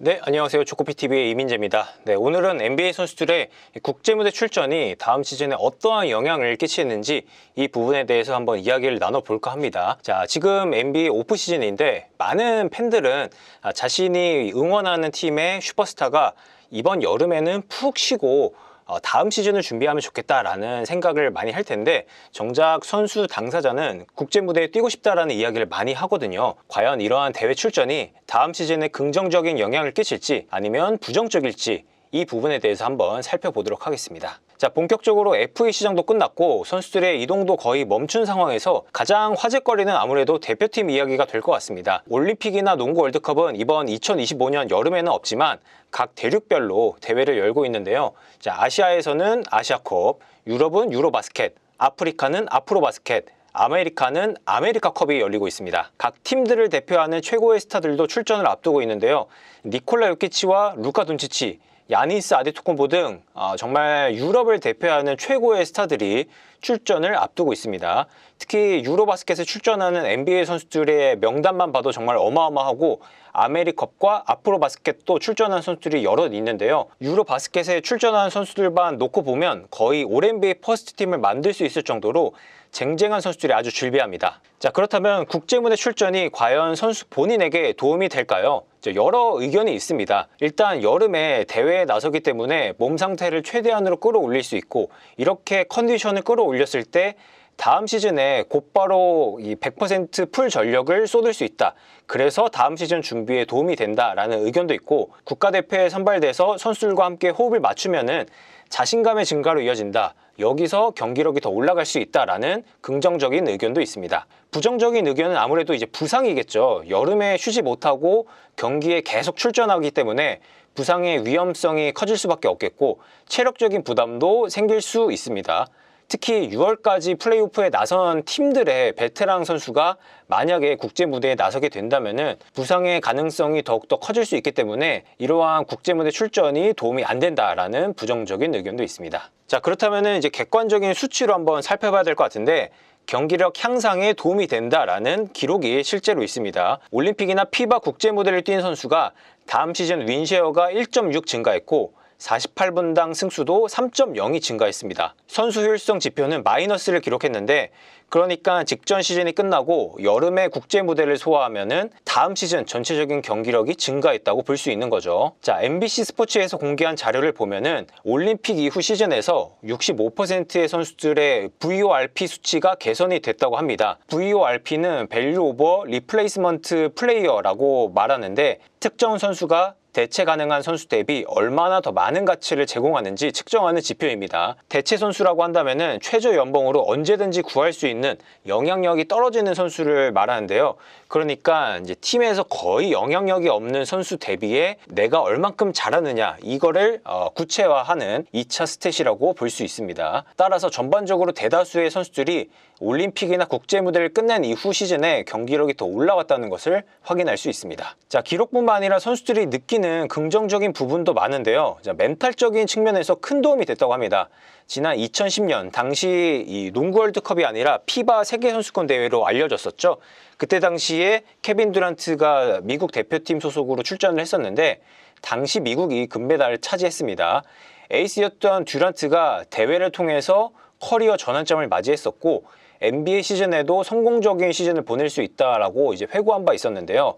네, 안녕하세요. 초코피TV의 이민재입니다. 네, 오늘은 NBA 선수들의 국제 무대 출전이 다음 시즌에 어떠한 영향을 끼치는지 이 부분에 대해서 한번 이야기를 나눠볼까 합니다. 자, 지금 NBA 오프 시즌인데 많은 팬들은 아, 자신이 응원하는 팀의 슈퍼스타가 이번 여름에는 푹 쉬고 어, 다음 시즌을 준비하면 좋겠다라는 생각을 많이 할 텐데 정작 선수 당사자는 국제 무대에 뛰고 싶다라는 이야기를 많이 하거든요. 과연 이러한 대회 출전이 다음 시즌에 긍정적인 영향을 끼칠지 아니면 부정적일지 이 부분에 대해서 한번 살펴보도록 하겠습니다. 자, 본격적으로 FA 시장도 끝났고 선수들의 이동도 거의 멈춘 상황에서 가장 화제거리는 아무래도 대표팀 이야기가 될 것 같습니다. 올림픽이나 농구 월드컵은 이번 2025년 여름에는 없지만 각 대륙별로 대회를 열고 있는데요. 자, 아시아에서는 아시아컵, 유럽은 유로바스켓, 아프리카는 아프로바스켓, 아메리카는 아메리카컵이 열리고 있습니다. 각 팀들을 대표하는 최고의 스타들도 출전을 앞두고 있는데요. 니콜라 요키치와 루카 돈치치, 야니스 아데토콤보 등 어, 정말 유럽을 대표하는 최고의 스타들이 출전을 앞두고 있습니다. 특히 유로바스켓에 출전하는 NBA 선수들의 명단만 봐도 정말 어마어마하고 아메리컵과 아프로바스켓도 출전한 선수들이 여럿 있는데요. 유로바스켓에 출전한 선수들만 놓고 보면 거의 올 NBA 퍼스트 팀을 만들 수 있을 정도로 쟁쟁한 선수들이 아주 즐비합니다. 자, 그렇다면 국제무대 출전이 과연 선수 본인에게 도움이 될까요? 자, 여러 의견이 있습니다. 일단 여름에 대회에 나서기 때문에 몸 상태를 최대한으로 끌어올릴 수 있고 이렇게 컨디션을 끌어올렸을 때 다음 시즌에 곧바로 이 100%풀 전력을 쏟을 수 있다. 그래서 다음 시즌 준비에 도움이 된다라는 의견도 있고 국가대표에 선발돼서 선수들과 함께 호흡을 맞추면은 자신감의 증가로 이어진다. 여기서 경기력이 더 올라갈 수 있다라는 긍정적인 의견도 있습니다. 부정적인 의견은 아무래도 이제 부상이겠죠. 여름에 쉬지 못하고 경기에 계속 출전하기 때문에 부상의 위험성이 커질 수밖에 없겠고 체력적인 부담도 생길 수 있습니다. 특히 6월까지 플레이오프에 나선 팀들의 베테랑 선수가 만약에 국제 무대에 나서게 된다면은 부상의 가능성이 더욱더 커질 수 있기 때문에 이러한 국제 무대 출전이 도움이 안 된다라는 부정적인 의견도 있습니다. 자, 그렇다면은 이제 객관적인 수치로 한번 살펴봐야 될 것 같은데 경기력 향상에 도움이 된다라는 기록이 실제로 있습니다. 올림픽이나 피바 국제 무대를 뛴 선수가 다음 시즌 윈쉐어가 1.6 증가했고 48분당 승수도 3.0이 증가했습니다. 선수 효율성 지표는 마이너스를 기록했는데 그러니까 직전 시즌이 끝나고 여름에 국제 무대를 소화하면은 다음 시즌 전체적인 경기력이 증가했다고 볼 수 있는 거죠. 자, MBC 스포츠에서 공개한 자료를 보면은 올림픽 이후 시즌에서 65%의 선수들의 VORP 수치가 개선이 됐다고 합니다. VORP는 Value Over Replacement Player라고 말하는데 특정 선수가 대체 가능한 선수 대비 얼마나 더 많은 가치를 제공하는지 측정하는 지표입니다. 대체 선수라고 한다면은 최저 연봉으로 언제든지 구할 수 있는 영향력이 떨어지는 선수를 말하는데요. 그러니까 이제 팀에서 거의 영향력이 없는 선수 대비에 내가 얼만큼 잘하느냐 이거를 어, 구체화하는 2차 스탯이라고 볼 수 있습니다. 따라서 전반적으로 대다수의 선수들이 올림픽이나 국제 무대를 끝낸 이후 시즌에 경기력이 더 올라왔다는 것을 확인할 수 있습니다. 자, 기록뿐만 아니라 선수들이 느끼는 긍정적인 부분도 많은데요. 자, 멘탈적인 측면에서 큰 도움이 됐다고 합니다. 지난 2010년 당시 이 농구 월드컵이 아니라 피바 세계 선수권 대회로 알려졌었죠. 그때 당시에 케빈 듀란트가 미국 대표팀 소속으로 출전을 했었는데 당시 미국이 금메달을 차지했습니다. 에이스였던 듀란트가 대회를 통해서 커리어 전환점을 맞이했었고 NBA 시즌에도 성공적인 시즌을 보낼 수 있다라고 이제 회고한 바 있었는데요.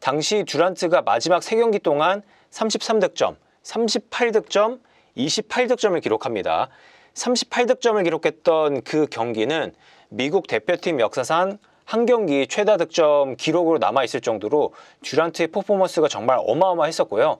당시 듀란트가 마지막 3경기 동안 33득점, 38득점, 28득점을 기록합니다. 38득점을 기록했던 그 경기는 미국 대표팀 역사상 한 경기 최다 득점 기록으로 남아있을 정도로 듀란트의 퍼포먼스가 정말 어마어마했었고요.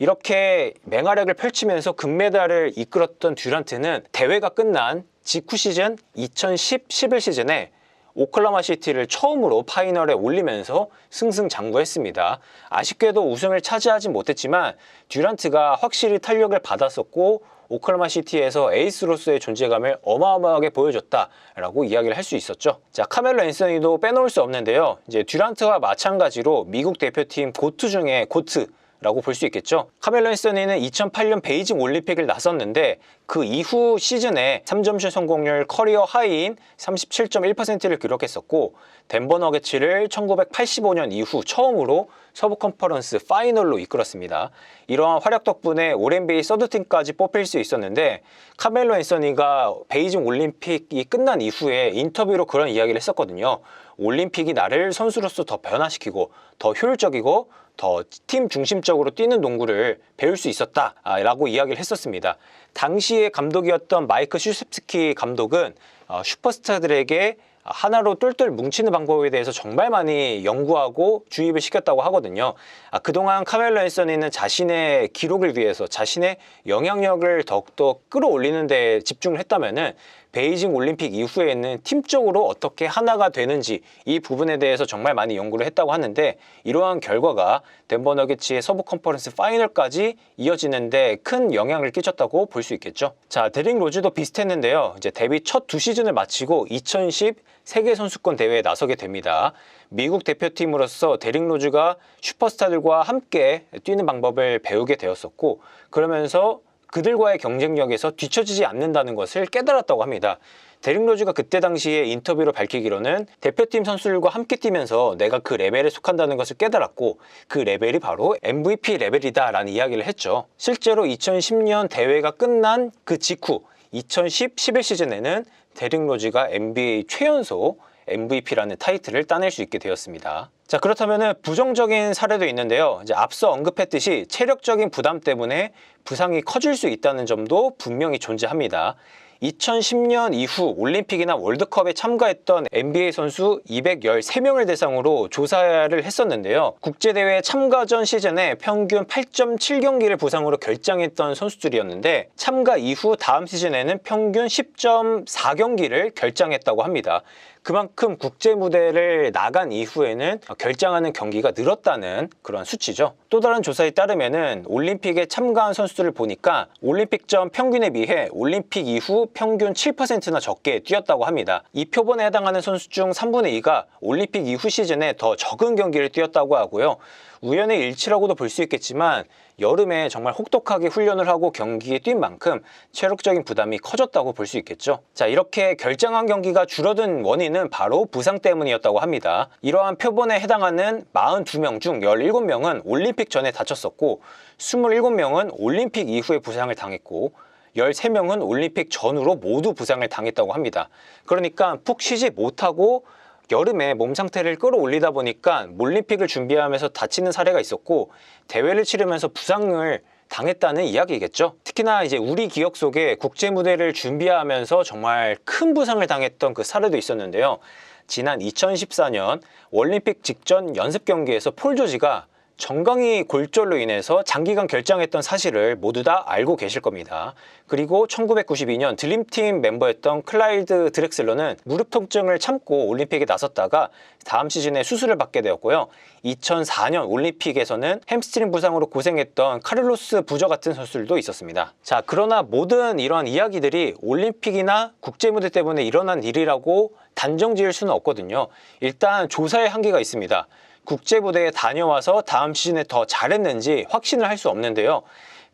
이렇게 맹활약을 펼치면서 금메달을 이끌었던 듀란트는 대회가 끝난 직후 시즌 2010-11 시즌에 오클라마 시티를 처음으로 파이널에 올리면서 승승장구했습니다. 아쉽게도 우승을 차지하지 못했지만 듀란트가 확실히 탄력을 받았었고 오클라마 시티에서 에이스로서의 존재감을 어마어마하게 보여줬다라고 이야기를 할 수 있었죠. 자, 카멜로 앤서니도 빼놓을 수 없는데요. 이제 듀란트와 마찬가지로 미국 대표팀 고트 중에 고트 라고 볼 수 있겠죠. 카멜로 앤서니는 2008년 베이징 올림픽을 나섰는데 그 이후 시즌에 3점슛 성공률 커리어 하이인 37.1%를 기록했었고 덴버 너게츠를 1985년 이후 처음으로 서부 컨퍼런스 파이널로 이끌었습니다. 이러한 활약 덕분에 올 NBA 서드팀까지 뽑힐 수 있었는데 카멜로 앤서니가 베이징 올림픽이 끝난 이후에 인터뷰로 그런 이야기를 했었거든요. 올림픽이 나를 선수로서 더 변화시키고 더 효율적이고 더 팀 중심적으로 뛰는 농구를 배울 수 있었다라고 이야기를 했었습니다. 당시의 감독이었던 마이크 슈셉스키 감독은 어, 슈퍼스타들에게 하나로 똘똘 뭉치는 방법에 대해서 정말 많이 연구하고 주입을 시켰다고 하거든요. 아, 그동안 카멜로 앤서니는 자신의 기록을 위해서 자신의 영향력을 더욱더 끌어올리는 데 집중을 했다면은 베이징 올림픽 이후에는 팀적으로 어떻게 하나가 되는지 이 부분에 대해서 정말 많이 연구를 했다고 하는데 이러한 결과가 덴버 너게츠의 서부 컨퍼런스 파이널까지 이어지는데 큰 영향을 끼쳤다고 볼 수 있겠죠. 자, 데릭 로즈도 비슷했는데요. 이제 데뷔 첫 두 시즌을 마치고 2010 세계 선수권 대회에 나서게 됩니다. 미국 대표팀으로서 데릭 로즈가 슈퍼스타들과 함께 뛰는 방법을 배우게 되었었고 그러면서 그들과의 경쟁력에서 뒤처지지 않는다는 것을 깨달았다고 합니다. 데릭 로즈가 그때 당시에 인터뷰로 밝히기로는 대표팀 선수들과 함께 뛰면서 내가 그 레벨에 속한다는 것을 깨달았고 그 레벨이 바로 MVP 레벨이다 라는 이야기를 했죠. 실제로 2010년 대회가 끝난 그 직후 2010-11 시즌에는 데릭 로즈가 NBA 최연소 MVP라는 타이틀을 따낼 수 있게 되었습니다. 자, 그렇다면 부정적인 사례도 있는데요. 이제 앞서 언급했듯이 체력적인 부담 때문에 부상이 커질 수 있다는 점도 분명히 존재합니다. 2010년 이후 올림픽이나 월드컵에 참가했던 NBA 선수 213명을 대상으로 조사를 했었는데요. 국제대회 참가 전 시즌에 평균 8.7경기를 부상으로 결장했던 선수들이었는데 참가 이후 다음 시즌에는 평균 10.4경기를 결장했다고 합니다. 그만큼 국제 무대를 나간 이후에는 결장하는 경기가 늘었다는 그런 수치죠. 또 다른 조사에 따르면은 올림픽에 참가한 선수들을 보니까 올림픽 전 평균에 비해 올림픽 이후 평균 7%나 적게 뛰었다고 합니다. 이 표본에 해당하는 선수 중 3분의 2가 올림픽 이후 시즌에 더 적은 경기를 뛰었다고 하고요. 우연의 일치라고도 볼 수 있겠지만 여름에 정말 혹독하게 훈련을 하고 경기에 뛴 만큼 체력적인 부담이 커졌다고 볼 수 있겠죠. 자, 이렇게 결장한 경기가 줄어든 원인은 바로 부상 때문이었다고 합니다. 이러한 표본에 해당하는 42명 중 17명은 올림픽 전에 다쳤었고 27명은 올림픽 이후에 부상을 당했고 13명은 올림픽 전후로 모두 부상을 당했다고 합니다. 그러니까 푹 쉬지 못하고 여름에 몸 상태를 끌어올리다 보니까 올림픽을 준비하면서 다치는 사례가 있었고 대회를 치르면서 부상을 당했다는 이야기겠죠. 특히나 이제 우리 기억 속에 국제 무대를 준비하면서 정말 큰 부상을 당했던 그 사례도 있었는데요. 지난 2014년 올림픽 직전 연습 경기에서 폴 조지가 정강이 골절로 인해서 장기간 결장했던 사실을 모두 다 알고 계실 겁니다. 그리고 1992년 드림팀 멤버였던 클라이드 드렉슬러는 무릎 통증을 참고 올림픽에 나섰다가 다음 시즌에 수술을 받게 되었고요. 2004년 올림픽에서는 햄스트링 부상으로 고생했던 카를로스 부저 같은 선수들도 있었습니다. 자, 그러나 모든 이러한 이야기들이 올림픽이나 국제 무대 때문에 일어난 일이라고 단정 지을 수는 없거든요. 일단 조사의 한계가 있습니다. 국제부대에 다녀와서 다음 시즌에 더 잘했는지 확신을 할 수 없는데요.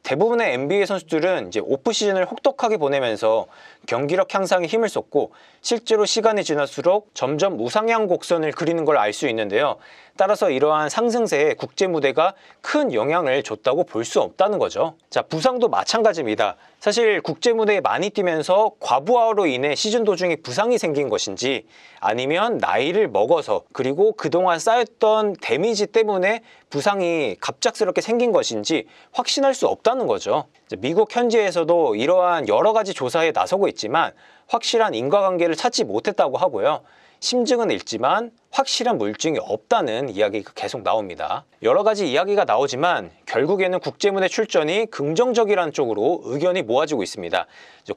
대부분의 NBA 선수들은 이제 오프 시즌을 혹독하게 보내면서 경기력 향상에 힘을 쏟고 실제로 시간이 지날수록 점점 우상향 곡선을 그리는 걸 알 수 있는데요. 따라서 이러한 상승세에 국제 무대가 큰 영향을 줬다고 볼 수 없다는 거죠. 자, 부상도 마찬가지입니다. 사실 국제 무대에 많이 뛰면서 과부하로 인해 시즌 도중에 부상이 생긴 것인지 아니면 나이를 먹어서 그리고 그동안 쌓였던 데미지 때문에 부상이 갑작스럽게 생긴 것인지 확신할 수 없다는 거죠. 미국 현지에서도 이러한 여러 가지 조사에 나서고 있지만 확실한 인과관계를 찾지 못했다고 하고요. 심증은 있지만 확실한 물증이 없다는 이야기가 계속 나옵니다. 여러 가지 이야기가 나오지만 결국에는 국제무대 출전이 긍정적이라는 쪽으로 의견이 모아지고 있습니다.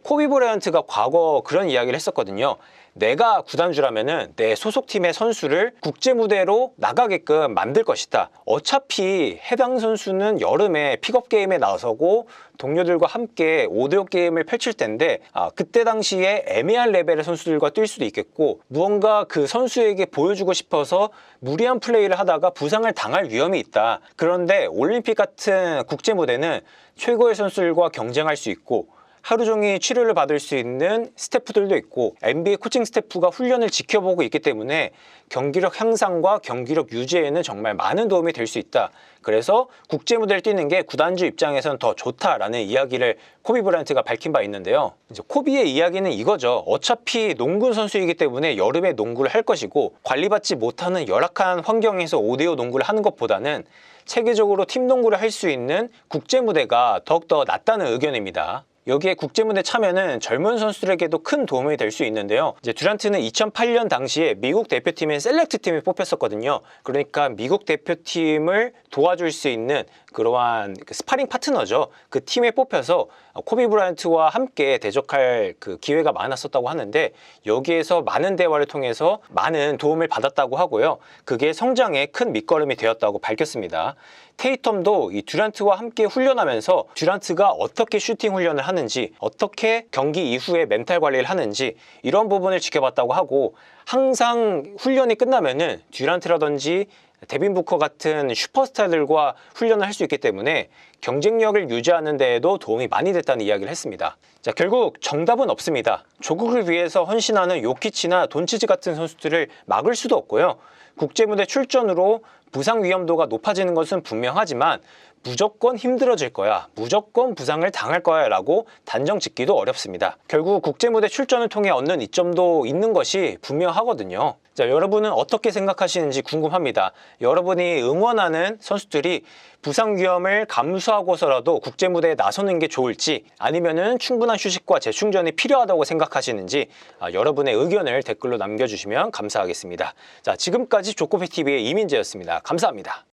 코비 브라이언트가 과거 그런 이야기를 했었거든요. 내가 구단주라면은 내 소속팀의 선수를 국제 무대로 나가게끔 만들 것이다. 어차피 해당 선수는 여름에 픽업 게임에 나서고 동료들과 함께 5대5 게임을 펼칠 텐데 아, 그때 당시에 애매한 레벨의 선수들과 뛸 수도 있겠고 무언가 그 선수에게 보여주고 싶어서 무리한 플레이를 하다가 부상을 당할 위험이 있다. 그런데 올림픽 같은 국제 무대는 최고의 선수들과 경쟁할 수 있고 하루 종일 치료를 받을 수 있는 스태프들도 있고 NBA 코칭 스태프가 훈련을 지켜보고 있기 때문에 경기력 향상과 경기력 유지에는 정말 많은 도움이 될 수 있다. 그래서 국제 무대를 뛰는 게 구단주 입장에서는 더 좋다라는 이야기를 코비 브라이언트가 밝힌 바 있는데요. 이제 코비의 이야기는 이거죠. 어차피 농구 선수이기 때문에 여름에 농구를 할 것이고 관리받지 못하는 열악한 환경에서 5대5 농구를 하는 것보다는 체계적으로 팀 농구를 할 수 있는 국제 무대가 더욱더 낫다는 의견입니다. 여기에 국제무대 참여는 젊은 선수들에게도 큰 도움이 될 수 있는데요. 이제 듀란트는 2008년 당시에 미국 대표팀인 셀렉트 팀에 뽑혔었거든요. 그러니까 미국 대표팀을 도와줄 수 있는 그러한 그 스파링 파트너죠. 그 팀에 뽑혀서 코비 브라이언트와 함께 대적할 그 기회가 많았었다고 하는데 여기에서 많은 대화를 통해서 많은 도움을 받았다고 하고요. 그게 성장에 큰 밑거름이 되었다고 밝혔습니다. 테이텀도 이 듀란트와 함께 훈련하면서 듀란트가 어떻게 슈팅 훈련을 하는지 어떻게 경기 이후에 멘탈 관리를 하는지 이런 부분을 지켜봤다고 하고 항상 훈련이 끝나면은 듀란트라든지 데빈 부커 같은 슈퍼스타들과 훈련을 할 수 있기 때문에 경쟁력을 유지하는 데에도 도움이 많이 됐다는 이야기를 했습니다. 자, 결국 정답은 없습니다. 조국을 위해서 헌신하는 요키치나 돈치즈 같은 선수들을 막을 수도 없고요. 국제무대 출전으로 부상 위험도가 높아지는 것은 분명하지만 무조건 힘들어질 거야. 무조건 부상을 당할 거야. 라고 단정 짓기도 어렵습니다. 결국 국제무대 출전을 통해 얻는 이점도 있는 것이 분명하거든요. 자, 여러분은 어떻게 생각하시는지 궁금합니다. 여러분이 응원하는 선수들이 부상 위험을 감수하고서라도 국제무대에 나서는 게 좋을지 아니면은 충분한 휴식과 재충전이 필요하다고 생각하시는지 아, 여러분의 의견을 댓글로 남겨주시면 감사하겠습니다. 자, 지금까지 조코페TV의 이민재였습니다. 감사합니다.